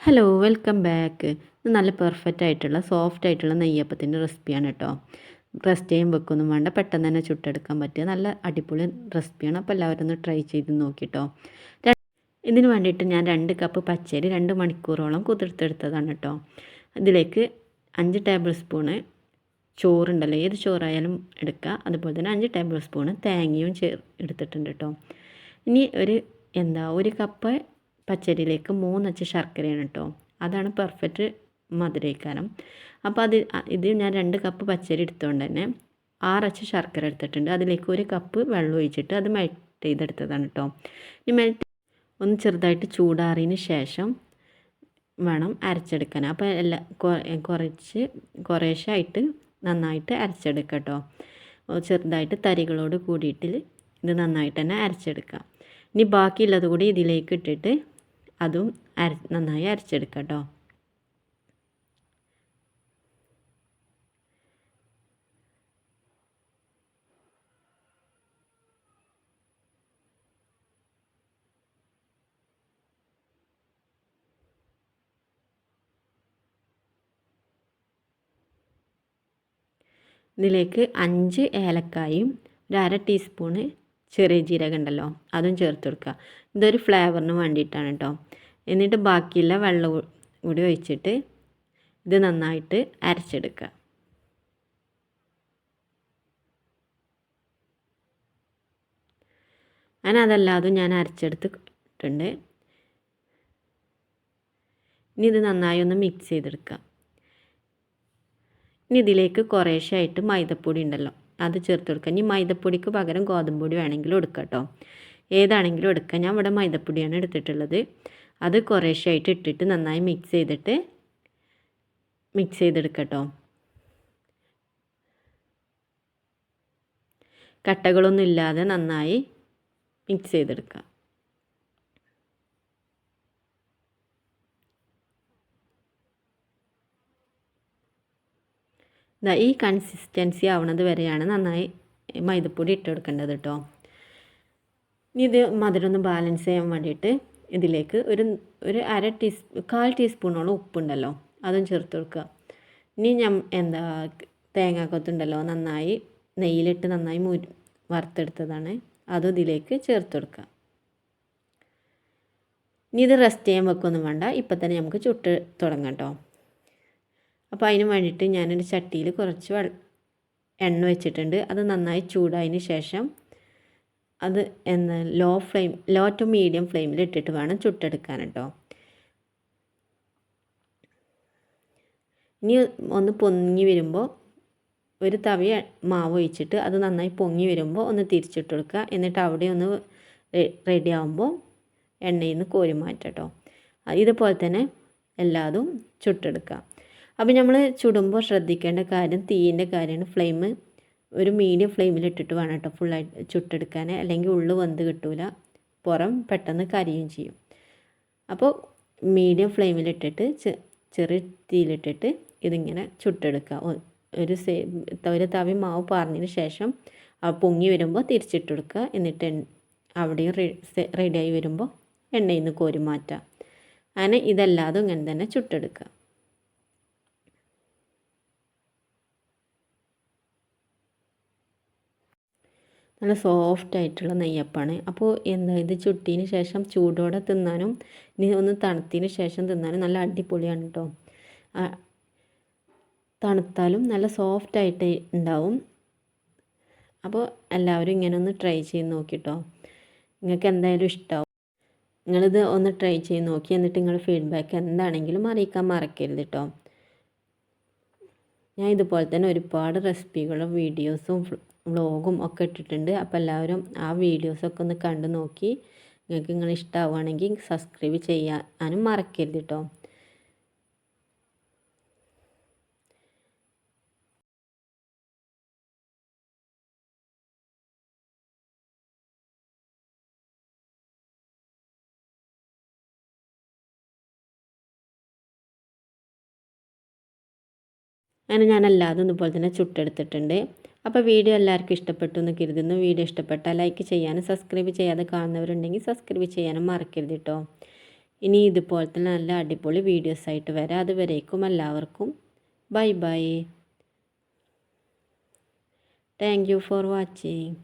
Hello welcome back ഇത് നല്ല perfect ആയിട്ടുള്ള സോഫ്റ്റ് ആയിട്ടുള്ള നെയ്യപ്പത്തിന്റെ റെസിപ്പിയാണ് കേട്ടോ. റെസ്റ്റ് ചെയ്യാൻ വെക്കൊന്നും വേണ്ട. പെട്ടെന്ന് തന്നെ ചുട്ടെടുക്കാൻ പറ്റിയ നല്ല അടിപൊളി റെസിപ്പിയാണ് അപ്പോൾ എല്ലാവരും ഒന്ന് ട്രൈ ചെയ്ത് നോക്കിട്ടോ ഇതിന് വേണ്ടിയിട്ട് ഞാൻ രണ്ട് കപ്പ് പച്ചരി രണ്ട് മണിക്കൂറോളം കുതിർത്തെടുത്തതാണ് കേട്ടോ. ഇതിലേക്ക് അഞ്ച് ടേബിൾ സ്പൂണ് ചോറുണ്ടല്ലോ. ഏത് ചോറായാലും എടുക്കുക അതുപോലെ തന്നെ അഞ്ച് ടേബിൾ സ്പൂണ് തേങ്ങയും ചേർ എടുത്തിട്ടുണ്ട് കേട്ടോ. ഇനി ഒരു എന്താ ഒരു കപ്പ് പച്ചരിയിലേക്ക് മൂന്നച്ച് ശർക്കരയാണ് കേട്ടോ അതാണ് പെർഫെക്റ്റ് മധുരയിക്കാരം അപ്പോൾ അത് ഇത് ഞാൻ രണ്ട് കപ്പ് പച്ചരി എടുത്തുകൊണ്ട് തന്നെ ആറച്ച് ശർക്കര എടുത്തിട്ടുണ്ട്. അതിലേക്ക് ഒരു കപ്പ് വെള്ളം ഒഴിച്ചിട്ട് അത് മെൽറ്റ് ചെയ്തെടുത്തതാണ് കേട്ടോ ഈ മെൽറ്റ് ഒന്ന് ചെറുതായിട്ട് ചൂടാറിയതിന് ശേഷം വേണം അരച്ചെടുക്കാൻ. അപ്പോൾ എല്ലാ കുറച്ച് കുറേശ്ശായിട്ട് നന്നായിട്ട് അരച്ചെടുക്കുക കേട്ടോ ചെറുതായിട്ട് തരികളോട് കൂടിയിട്ട് ഇത് നന്നായിട്ട് തന്നെ അരച്ചെടുക്കുക ഇനി ബാക്കിയുള്ളത് കൂടി ഇതിലേക്ക് ഇട്ടിട്ട് അതും അര നന്നായി അരച്ചെടുക്കുക കേട്ടോ ഇതിലേക്ക് അഞ്ച് ഏലക്കായും ഒരു അര ടീസ്പൂണ് ചെറിയ ജീരകം ഉണ്ടല്ലോ അതും ചേർത്ത് കൊടുക്കുക. ഇതൊരു ഫ്ലേവറിന് വേണ്ടിയിട്ടാണ് കേട്ടോ. എന്നിട്ട് ബാക്കിയുള്ള വെള്ളം കൂടി ഒഴിച്ചിട്ട് ഇത് നന്നായിട്ട് അരച്ചെടുക്കുക. ഞാൻ അതല്ലാതും ഞാൻ അരച്ചെടുത്തിട്ടുണ്ട്. ഇനി ഇത് നന്നായി ഒന്ന് മിക്സ് ചെയ്തെടുക്കുക. ഇനി ഇതിലേക്ക് കുറേശ്ശായിട്ട് മൈദപ്പൊടി ഉണ്ടല്ലോ അത് ചേർത്ത് കൊടുക്കുക. ഇനി മൈദപ്പൊടിക്ക് പകരം ഗോതമ്പ് പൊടി വേണമെങ്കിലും എടുക്കാം കേട്ടോ. ഏതാണെങ്കിലും എടുക്കാം ഞാൻ ഇവിടെ മൈദപ്പൊടിയാണ് എടുത്തിട്ടുള്ളത്. അത് കുറേശ്ശായിട്ട് ഇട്ടിട്ട് നന്നായി മിക്സ് ചെയ്തിട്ട് മിക്സ് ചെയ്തെടുക്കട്ടോ കട്ടകളൊന്നും ഇല്ലാതെ നന്നായി മിക്സ് ചെയ്തെടുക്കുക ഇതാ ഈ കൺസിസ്റ്റൻസി ആവുന്നത് വരെയാണ് നന്നായി മൈദപ്പൊടി ഇട്ട് കൊടുക്കേണ്ടത് കേട്ടോ ഇനി ഇത് മധുരമൊന്ന് ബാലൻസ് ചെയ്യാൻ വേണ്ടിയിട്ട് ഇതിലേക്ക് ഒരു ഒരു അര ടീസ് കാൽ ടീസ്പൂണോളം ഉപ്പുണ്ടല്ലോ അതും ചേർത്ത് കൊടുക്കുക. ഇനി ഞാൻ എന്താ തേങ്ങാക്കൊത്തുണ്ടല്ലോ നന്നായി നെയ്യിലിട്ട് നന്നായി മു വറുത്തെടുത്തതാണ്. അതും ഇതിലേക്ക് ചേർത്ത് കൊടുക്കുക. ഇനി ഇത് റെസ്റ്റ് ചെയ്യാൻ വെക്കൊന്നും വേണ്ട ഇപ്പം തന്നെ നമുക്ക് ചുട്ട് തുടങ്ങാം കേട്ടോ അപ്പോൾ അതിന് വേണ്ടിയിട്ട് ഞാനൊരു ചട്ടിയിൽ കുറച്ച് എണ്ണ വെച്ചിട്ടുണ്ട്. അത് നന്നായി ചൂടായതിന് ശേഷം അത് എന്ന് low flame low to medium ഫ്ലെയിമിൽ ഇട്ടിട്ട് വേണം ചുട്ടെടുക്കാൻ കേട്ടോ ഇനി ഒന്ന് പൊങ്ങി വരുമ്പോൾ ഒരു തവി മാവ് ഒഴിച്ചിട്ട് അത് നന്നായി പൊങ്ങി വരുമ്പോൾ ഒന്ന് തിരിച്ചിട്ട് കൊടുക്കുക. എന്നിട്ട് അവിടെ ഒന്ന് റെഡി ആകുമ്പോൾ എണ്ണയിൽ നിന്ന് കോരി മാറ്റാം കേട്ടോ ഇതുപോലെ തന്നെ എല്ലാതും ചുട്ടെടുക്കുക. അപ്പോൾ നമ്മൾ ചുടുമ്പോൾ ശ്രദ്ധിക്കേണ്ട കാര്യം തീയിന്റെ കാര്യമാണ്. ഫ്ലെയിം ഒരു മീഡിയം ഫ്ലെയിമിലിട്ടിട്ട് വേണം കേട്ടോ ഫുള്ളായിട്ട് ചുട്ടെടുക്കാൻ. അല്ലെങ്കിൽ ഉള്ളു വെന്ത് കിട്ടൂല. പുറം പെട്ടെന്ന് കരിയും ചെയ്യും. അപ്പോൾ മീഡിയം ഫ്ലെയിമിലിട്ടിട്ട് ചെറിയ തീയിലിട്ടിട്ട് ഇതിങ്ങനെ ചുട്ടെടുക്കുക. ഒരു സേ ഒരു തവി മാവ് പറഞ്ഞതിന് ശേഷം പൊങ്ങി വരുമ്പോൾ തിരിച്ചിട്ട് കൊടുക്കുക എന്നിട്ട് അവിടെയും റെഡിയായി വരുമ്പോൾ എണ്ണയിൽ നിന്ന് കോരി മാറ്റുക. അങ്ങനെ ഇതല്ലാതെ ഇങ്ങനെ തന്നെ ചുട്ടെടുക്കുക. നല്ല സോഫ്റ്റ് ആയിട്ടുള്ള നെയ്യപ്പാണ്. അപ്പോൾ എന്താ ഇത് ചുട്ടിന് ശേഷം ചൂടോടെ തിന്നാനും ഇനി ഒന്ന് തണുത്തതിന് ശേഷം തിന്നാനും നല്ല അടിപൊളിയാണ് കേട്ടോ തണുത്താലും നല്ല സോഫ്റ്റ് ആയിട്ട് ഉണ്ടാവും അപ്പോൾ എല്ലാവരും ഇങ്ങനെ ഒന്ന് ട്രൈ ചെയ്ത് നോക്കിട്ടോ നിങ്ങൾക്ക് എന്തായാലും ഇഷ്ടമാവും നിങ്ങളിത് ഒന്ന് ട്രൈ ചെയ്ത് നോക്കി എന്നിട്ട് നിങ്ങളുടെ ഫീഡ്ബാക്ക് എന്താണെങ്കിലും അറിയിക്കാൻ മറക്കരുത് കേട്ടോ ഞാൻ ഇതുപോലെ തന്നെ ഒരുപാട് റെസിപ്പികളും വീഡിയോസും വ്ളോഗും ഒക്കെ ഇട്ടിട്ടുണ്ട്. അപ്പോൾ എല്ലാവരും ആ വീഡിയോസൊക്കെ ഒന്ന് കണ്ടു നോക്കി. നിങ്ങൾക്ക് നിങ്ങൾ ഇഷ്ടമാവുകയാണെങ്കിൽ സബ്സ്ക്രൈബ് ചെയ്യാനും മറക്കരുത് കേട്ടോ അങ്ങനെ ഞാൻ എല്ലാതും ഇതുപോലെ തന്നെ ചുട്ടെടുത്തിട്ടുണ്ട്. അപ്പോൾ വീഡിയോ എല്ലാവർക്കും ഇഷ്ടപ്പെട്ടു എന്ന് കരുതുന്നു. വീഡിയോ ഇഷ്ടപ്പെട്ടാൽ ലൈക്ക് ചെയ്യാനും സബ്സ്ക്രൈബ് ചെയ്യാതെ കാണുന്നവരുണ്ടെങ്കിൽ സബ്സ്ക്രൈബ് ചെയ്യാനും മറക്കരുത് കേട്ടോ ഇനി ഇതുപോലത്തെ നല്ല അടിപൊളി വീഡിയോസ് ആയിട്ട് വരാം. അതുവരേക്കും എല്ലാവർക്കും bye bye thank you for watching